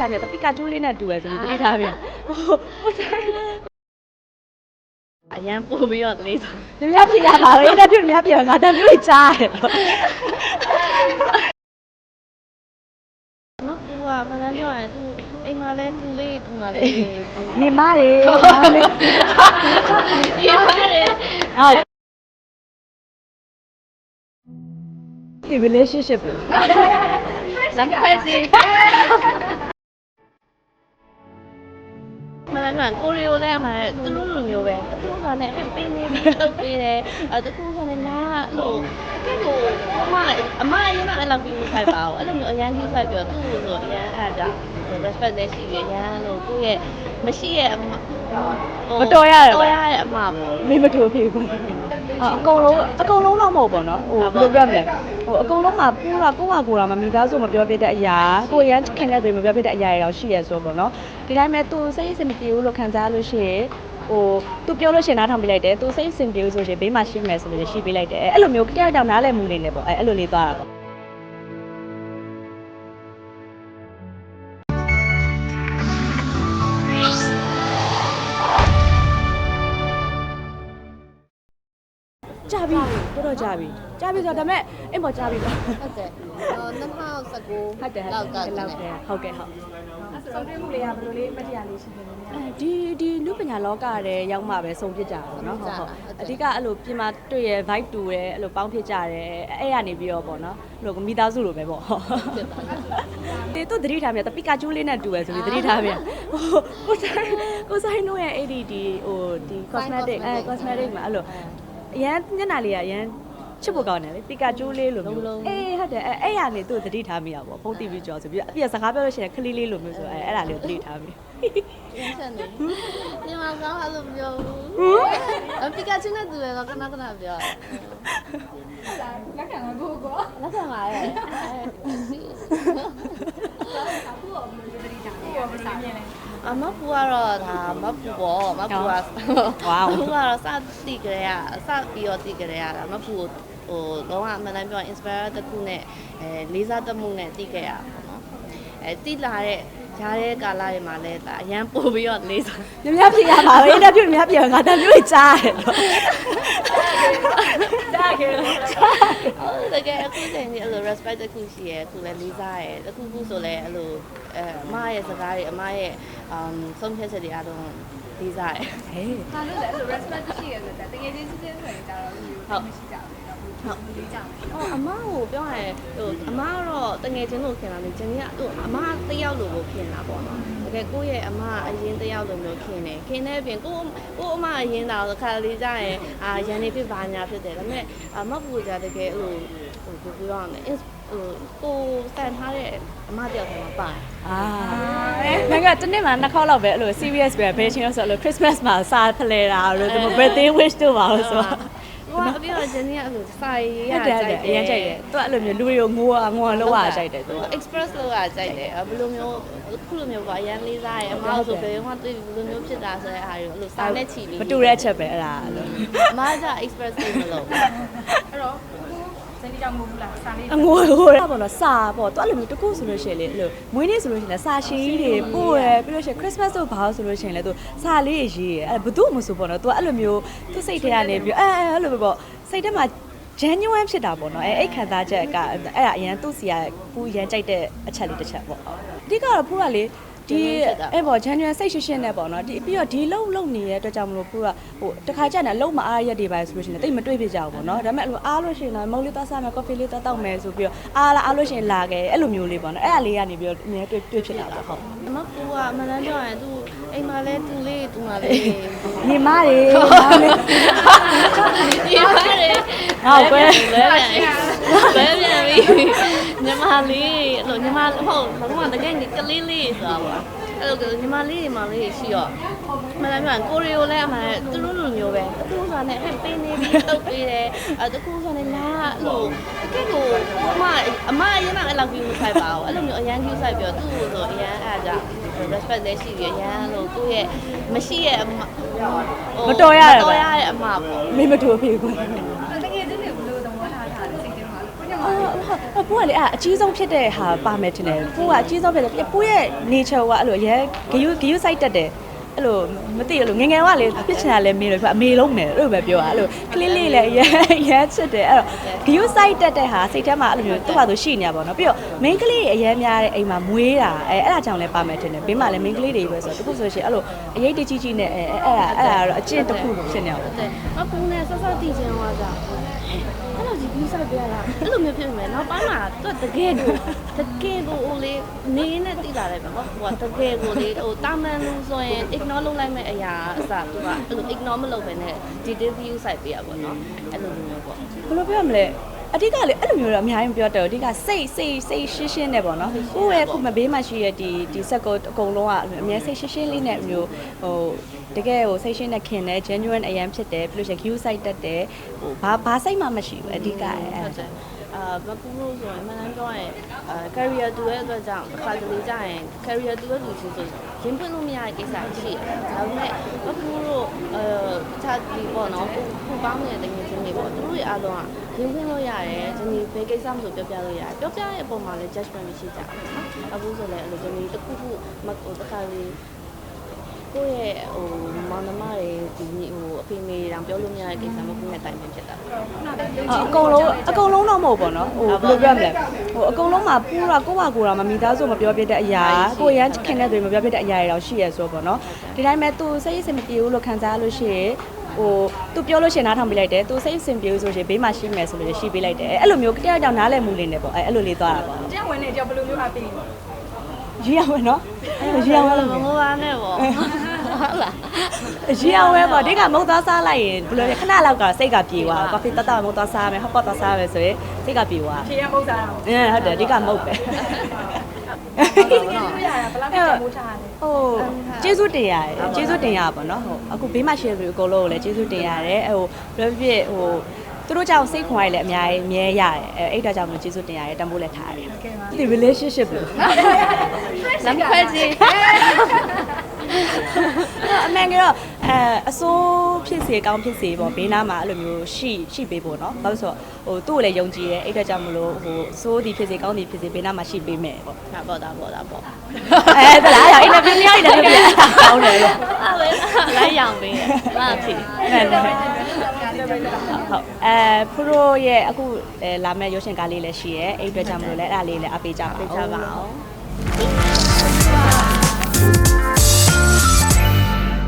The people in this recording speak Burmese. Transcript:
ထားပြန်ပီကာချူလေးနဲ့တူရယ်ဆိုပြီးတတိထားပြန်ဟုတ်တယ်အရန်ပို့ပြီးတော့တလေးဆို။မြမပြရပါပဲ။တက်ပြမြမပြငါတမျိုးကြားတယ်နော်သူကမနန်းပြောရင်သူအိမ်မှာလဲသူလေးသူကလေး။နေမလေး။ဟုတ်ဒီပါတယ်ဒီ relationship လမ်းခွဲစီ မနန်းကကိုရီယိုလဲမှာသူတို့လိုမျိုးပဲသူကလည်းပင်းနေပြီးတုတ်ပေးတယ်အဲတကူကလည်းလာလို့အဲ့ကိုအမအမအရင်ကအဲ့လောက်ပြီးခိုက်ပါအောင်အဲ့လိုမျိုးအရန်ကြီးခိုက်ပြီးတော့သူ့ကိုဆိုအရန်အားကြောင့် respect လည်းရှိရရန်လို့ကိုယ့်ရဲ့မရှိရဲ့အမမတော်ရတယ်တော်ဗျရရဲ့အမပေါ့မေမထိုးဖြစ်ဘူး။ အကုန်လုံးအကုန်လုံးတော့မဟုတ်ပါတော့။ဟိုဘယ်လိုပြောမလဲ။ဟိုအကုန်လုံးမှာပူတာကိုယ့်ဟာကိုယ်တာမမိသားစုမပြောပြတဲ့အရာကိုယ်ရန်ခင်တဲ့သူမပြောပြတဲ့အရာတွေတော့ရှိရဆိုပေါ့နော်။ဒီတိုင်းမဲ့သူစိတ်အဆင်မပြေဘူးလို့ခံစားလို့ရှိရင်ဟိုသူပြောလို့ရှိရင်နားထောင်ပြလိုက်တယ်သူစိတ်အဆင်ပြေဘူးဆိုရင်ဘေးမှာရှိမယ်ဆိုလို့ရှိပေးလိုက်တယ်အဲ့လိုမျိုးကြောက်ကြောက်နားလည်မှုလေးနဲ့ပေါ့အဲ့အဲ့လိုလေးသွားတာပေါ့ ကြာပြီကြာပြီဆိုတော့ဒါပေမဲ့အိမ်ပေါ်ကြာပြီပေါ့ဟုတ်တယ်အော်2019ဟုတ်တယ်လောက်ကလောက်တယ်ဟုတ်ကဲ့ဟုတ်ဆုံးပြမှုလေးကဘယ်လိုလေးမတရားလေးရှိနေလဲအဲဒီဒီလူပညာလောကရဲရောက်မှပဲဆုံးဖြစ်ကြတာပေါ့နော်ဟုတ်ဟုတ်အဓိကအဲ့လိုပြင်မာတွေ့ရ vibe တူရဲအဲ့လိုပေါင်းဖြစ်ကြတယ်အဲ့ရနေပြီးတော့ပေါ့နော်အဲ့လိုမိသားစုလိုပဲပေါ့တေတို့သတိထားမြတ်တပီကာချူလေးနဲ့တူရယ်ဆိုပြီးသတိထားမြတ်ဟိုကိုဆိုင်ကိုဆိုင်တို့ရဲ့အဲ့ဒီဒီဟိုဒီ cosmetic အဲ cosmetic မှာအဲ့လိုအရန်ညနာလေးကအရန် ချစ်ဖို့ကောင်းတယ်လေပီကာချူလေးလိုမျိုးအေးဟုတ်တယ်အဲအဲ့ရနေသူ့သတိထားမိရပါဘောဖုန်းတီဗီကြော်ဆိုပြီးအပြည့်စကားပြောလို့ရှိရင်ခလေးလေးလိုမျိုးဆိုအဲအဲ့ဒါလေးကိုသတိထားမိရင်းချက်နေညီမကောင်းအဲ့လိုပြောဘူးအပီကာချူနဲ့တူတယ်တော့ခဏခဏပြောလက်ခံမှာကိုကောလက်ခံပါရဲ့အမပူကတော့ဒါမပူပေါ့မပူကဝေါမပူကတော့စတိကြရစပြီးတော့တိကြရတာမပူ ဟိုတော့အမှန်တမ်းပြောရင် inspire တစ်ခုနဲ့အဲလေးစားတမှုနဲ့တိကြရပါတော့အဲတိလာတဲ့ရားတဲ့ကာလတွေမှာလည်းဒါအရန်ပို့ပြီးတော့လေးစားမြမပြရပါပဲအင်တာဗျူးမြမပြငါတမျိုးကြားတယ်ကြားခဲ့ဟုတ်တကယ်အခုချိန်ကြီးအဲ့လို respect တစ်ခုရှိရယ်အခုလည်းလေးစားရယ်တစ်ခုခုဆိုလည်းအဲ့လိုအဲအမရဲ့စကားတွေအမရဲ့ um ဆုံးဖြတ်ချက်တွေအားလုံးလေးစားရယ်ဟေးဒါလို့လည်းအဲ့လို respect ရှိရတဲ့တကယ်ချင်းစစ်စစ်ဆိုရင်ကြတော့လူမရှိကြဘူးတော့ ဟုတ်လေးကြမယ်အော်အမကိုပြောရရင်ဟိုအမကတော့တငယ်ချင်းလို့ခင်လာတယ်ဂျင်းကြီးကဟိုအမတယောက်လိုကိုခင်လာပေါ့နော်တကယ်ကိုယ့်ရဲ့အမအရင်တယောက်လိုမျိုးခင်တယ်ခင်တဲ့အပြင်ကိုကိုအမအရင်တော့ခါလေးကြရင်အာရန်နေဖြစ်ပါညာဖြစ်တယ်ဒါပေမဲ့အမပူကြတကယ်ဟိုဟိုပြောရအောင်လေဟိုကိုစံထားတဲ့အမတယောက်ထဲမှာပါတယ်အာငါကတနေ့မှနှစ်ခေါက်လောက်ပဲအဲ့လို serious ပဲဘယ်ချင်းလို့ဆိုအဲ့လို Christmas မှာစားဖလဲတာလို့ဒီ birthday wish တို့ပါလို့ဆိုဟိုအ ပြီးတော့ဂျင်းကြီးကအဲ့လိုစာရေးရဟုတ်တယ်ကြိုဟုတ်က်တယ်တယ်အရင်ကြိုက်တယ်သူကအဲ့လိုမျိုးလူတွေကိုငိုးအောင်ငိုအောင်လောက်ရကြိုက်တယ်သူက express လောက်ရကြိုက်တယ်ဘယ်လိုမျိုးခုလိုမျိုးပေါ့အရန်လေးစားရအမဆိုဘယ်မှတွေ့ဘယ်လိုမျိုးဖြစ်တာဆိုတဲ့အားတွေကိုအဲ့လိုစာနဲ့ချီပြီးမတူတဲ့အချက်ပဲအဲ့ဒါအဲ့လိုအမက express လေးမလုပ်အဲ့တော့စနေ ကြောင့်မဟုတ်ဘူးလားစာလေးအငိုဟိုရပေါ့နော်စာပေါ့သူအဲ့လိုမျိုးတကူဆိုလို့ရှိရင်လေအဲ့လိုမွေးနေ့ဆိုလို့ရှိရင်လည်းစာရှည်ကြီးတွေပို့ရယ်ပြီးလို့ရှိရင် Christmas တို့ဘာလို့ဆိုလို့ရှိရင်လည်းသူစာလေးရေးရယ်အဲ့ဘသူမှမဆိုပေါ့နော်သူအဲ့လိုမျိုးသူစိတ်ထဲကနေပြီးအဲအဲအဲ့လိုပဲပေါ့စိတ်ထဲမှာ genuine ဖြစ်တာပေါ့နော်အဲအဲ့ခံစားချက်ကအဲ့ဒါအရင်သူ့စီကပူရန်ကြိုက်တဲ့အချက်လေးတစ်ချက်ပေါ့အဓိကတော့ဖူးကလေ ဒီအဲ့ပေါ့ genuine စိတ်ရှင်းရှင်းနဲ့ပေါ့နော်ဒီပြီးတော့ဒီလုံလုံနေတဲ့အတွက်ကြောင့်မလို့ဖူးကဟိုတခါကျရင်လုံမအားရက်တွေပါဆိုလို့ရှိရင်တိတ်မတွေ့ဖြစ်ကြဘူးပေါ့နော်ဒါပေမဲ့အဲ့လိုအားလို့ရှိရင်တော့မုတ်လေးသွားစားမယ် coffee လေးသွားတောက်မယ်ဆိုပြီးတော့အားလားအားလို့ရှိရင်လာခဲ့အဲ့လိုမျိုးလေးပေါ့နော်အဲ့ဒါလေးကနေပြီးတော့အများတွေ့တွေ့ဖြစ်တာပေါ့ဟုတ်အမပူကအမှန်တမ်းပြောရင်သူ အိမ်မှာလဲသူလေးသူမှာလေးညီမတွေဒီပါတယ်ဟောက်ကွယ်လဲပြန်လဲပြန်ပြီညီမလေးအဲ့လိုညီမဟုတ်ဘာမှတကယ်ကလေးလေးဆိုတာပေါ့ အဲ့လိုညီမလေးညီမလေးရှိတော့မလာမြန်ကိုရီယိုလဲအမှန်သူတို့လိုမျိုးပဲသူတို့ဆိုနဲ့ဟဲ့ပင်းနေပြီးတုတ်ပေးတယ်အဲတကူဆိုနဲ့လာအဲ့လိုတကယ်ကိုအမအမအရင်ကအဲ့လောက်ပြီးဆိုင်ပါအောင်အဲ့လိုမျိုးအရန်ကြီးဆိုင်ပြီးတော့သူ့ကိုဆိုအရန်အားကြ respect လည်းရှိရရန်လို့ကိုယ့်ရဲ့မရှိရဲ့အမမတော်ရတယ်မဗျတော်ရတဲ့အမပေါ့မေမထိုးဖေးကွယ်တကယ်ချင်းတွေဘယ်လိုသဘောထားထားလဲစိတ်ထဲမှာကို ညမအော်ဟုတ်အပူကလေအဲ့အကြီးဆုံးဖြစ်တဲ့ဟာပါမယ်ထင်တယ်ပူကအကြီးဆုံးဖြစ်တယ်ပူရဲ့ nature ကအဲ့လိုရဲဂယုဂယုစိုက်တတ်တယ်အဲ့လိုမသိရလို့ငယ်ငယ်ကလေဖြစ်ချင်တာလည်းမေးလို့အမေလုံးမယ်အဲ့လိုပဲပြောတာအဲ့လိုကလေးလေးလည်းရဲရဲချစ်တယ်အဲ့တော့ဂယုစိုက်တတ်တဲ့ဟာစိတ်ထဲမှာအဲ့လိုမျိုးသူ့ဟာသူရှိနေတာပေါ့နော်ပြီးတော့ main ကလေးအရဲများတဲ့အိမ်မှာမွေးတာအဲအဲ့ဒါကြောင့်လည်းပါမယ်ထင်တယ်ဘေးမှာလည်း main ကလေးတွေပဲဆိုတော့တခုဆိုရှင်အဲ့လိုအရေးတကြီးကြီးနဲ့အဲအဲ့ဒါအဲ့ဒါတော့အကျင့်တစ်ခုဖြစ်နေအောင်ဟုတ်တယ်မပူနဲ့ဆော့ဆော့တီချင် သွားကြအဲ့လိုကြီးပြီးဆိုင်ပြရတာအဲ့လိုမျိုးဖြစ်မယ်နောက်ပိုင်းမှာသူတကယ်ကိုတကယ်ကိုဟိုလေနေနဲ့တိလာတယ်ပဲဟိုကတကယ်ကိုလေဟိုတာမန်လို့ဆိုရင် ignore လုပ်လိုက်မဲ့အရာအစားသူကအဲ့လို ignore မလုပ်ဘဲနဲ့ detail view ဆိုင်ပြရပါတော့အဲ့လိုမျိုးပေါ့ဘယ်လိုပြောရမလဲအဓိကလေအဲ့လိုမျိုးတော့အများကြီးမပြောတော့အဓိကစိတ်စိတ်စိတ်ရှင်းရှင်းနဲ့ပေါ့နော်ကိုယ့်ရဲ့ခုမဘေးမှာရှိရဲ့ဒီဒီဆက်ကိုအကုန်လုံးကအများစိတ်ရှင်းရှင်းလေးနဲ့မျိုးဟို တကယ်ဟိုစိတ်ရှင်းနဲ့ခင်တယ် genuine အရန်ဖြစ်တယ်ပြီးလို့ရှိရင် view site တက်တယ်ဟိုဘာဘာစိတ်မှမရှိဘူးအဓိကအဲဟုတ်တယ်အာမပူလို့ဆိုရင်မနန်းပြောရင်အာ career တူရဲ့အတွက်ကြောင့်အခါတလေကြာရင် career တူရဲ့လူချင်းဆိုရင်ဖွင့်လို့မရတဲ့ကိစ္စရှိတယ်။ဒါပေမဲ့မပူလို့အဲတခြားဒီပေါ့နော်ကိုကိုကောင်းနေတဲ့တကယ်ချင်းတွေပေါ့သူတို့ရဲ့အားလုံးကရင်ဖွင့်လို့ရတယ်။ဒီနေ့ဘယ်ကိစ္စမှဆိုပြောပြလို့ရတယ်။ပြောပြရဲ့အပေါ်မှာလည်း judgment မရှိကြဘူးနော်။အခုဆိုလည်းအဲ့လိုဒီနေ့တစ်ခုခုမဟိုတစ်ခါလေး ကိုယ့်ရဲ့ဟိုမောင်နှမတွေဒီညီဟိုအဖေမေတောင်ပြောလို့မရတဲ့ကိစ္စမျိုးကိုယ့်နဲ့တိုင်ပင်ဖြစ်တာအကုန်လုံးအကုန်လုံးတော့မဟုတ်ပေါ့နော်ဟိုဘယ်လိုပြောမလဲဟိုအကုန်လုံးမှာပူတာကိုယ့်ဘာကိုယ်တာမမိသားစုမပြောပြတဲ့အရာကိုယ်ရမ်းခင်တဲ့သူတွေမပြောပြတဲ့အရာတွေတော့ရှိရဆိုပေါ့နော်ဒီတိုင်းမဲ့သူစိတ်ရစ်စင်မပြေဘူးလို့ခံစားလို့ရှိရင်ဟိုသူပြောလို့ရှင်နားထောင်ပြလိုက်တယ်သူစိတ်အဆင်ပြေဆိုရှင်ဘေးမှာရှိမယ်ဆိုလို့ရှိပေးလိုက်တယ်အဲ့လိုမျိုးတယောက်ကြောင့်နားလည်မှုလေးနဲ့ပေါ့အဲ့လိုလေးသွားတာပေါ့တယောက်ဝင်နေကြောက်ဘယ်လိုမျိုးဟာသိလဲ ရေးရမယ်နော်ရေးရမယ်လို့မငိုပါနဲ့ပေါ့ဟုတ်လားရေးရမယ်ပေါ့ဒီကမုတ်သားစားလိုက်ရင်ဘယ်လိုလဲခဏလောက်ကစိတ်ကပြေသွားကော်ဖီတတ်တမုတ်သားစားမယ်ဟော့ပေါ့သားစားမယ်ဆိုရင်စိတ်ကပြေသွားဖြေရမဟုတ်တာတော့အင်းဟုတ်တယ်ဒီကမုတ်ပဲဒီကနေ့ရတာဘယ်လောက်ကြာမိုးထားလဲဟိုကျေးဇူးတင်ရတယ်ကျေးဇူးတင်ရပါတော့ဟုတ်အခုဘေးမှာရှိတဲ့လူအကုန်လုံးကိုလည်းကျေးဇူးတင်ရတယ်ဟိုဘယ်လိုဖြစ်ဟို သူတို့ကြောင့်စိတ်ခွန်ရည်လည်းအများကြီးမြဲရတယ်အဲအဲ့ဒါကြောင့်မလို့ကျေးဇူးတင်ရတယ်တန်ဖိုးလည်းထားရတယ်ဒီ relationship လို့လမ်းခွဲစီအမှန်ကတော့ အဲအစိုးဖြစ်စေကောင်းဖြစ်စေပေါ့ဘေးနားမှာအဲ့လိုမျိုးရှိရှိပေးဖို့နော်ဘာလို့ဆိုတော့ဟိုသူ့ကိုလည်းယုံကြည်တယ်အဲ့ဒါကြောင့်မလို့ဟိုအစိုးဒီဖြစ်စေကောင်းဒီဖြစ်စေဘေးနားမှာရှိပေးမယ်ပေါ့ဒါပေါ့ဒါပေါ့ဒါပေါ့အဲဒါလားအဲ့ဒါပြင်ရည်တယ်ပြင်ကောင်းတယ်ပေါ့အဲ့ပဲလိုက်ရောင်ပေးတယ်ဘာဖြစ်လဲဟုတ်အဲဖရိုရဲ့အခုလာမဲ့ရုပ်ရှင်ကားလေးလည်းရှိရဲအဲ့အတွက်ကြောင့်မလို့လည်းအဲ့ဒါလေးလည်းအပေးကြပါအောင်ပေးကြပါအောင်